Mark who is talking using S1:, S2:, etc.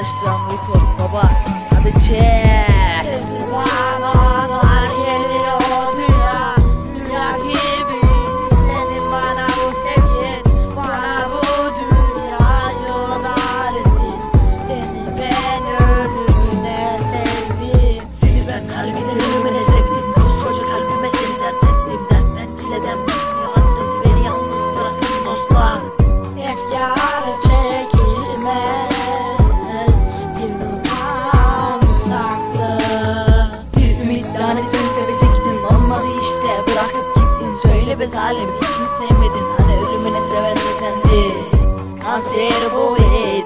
S1: Barış Selamlıkoğlu baba. Hadi çek. Be zalim Hiç mi sevmedin? Hani ölümüne seven de sendi Kanser bu be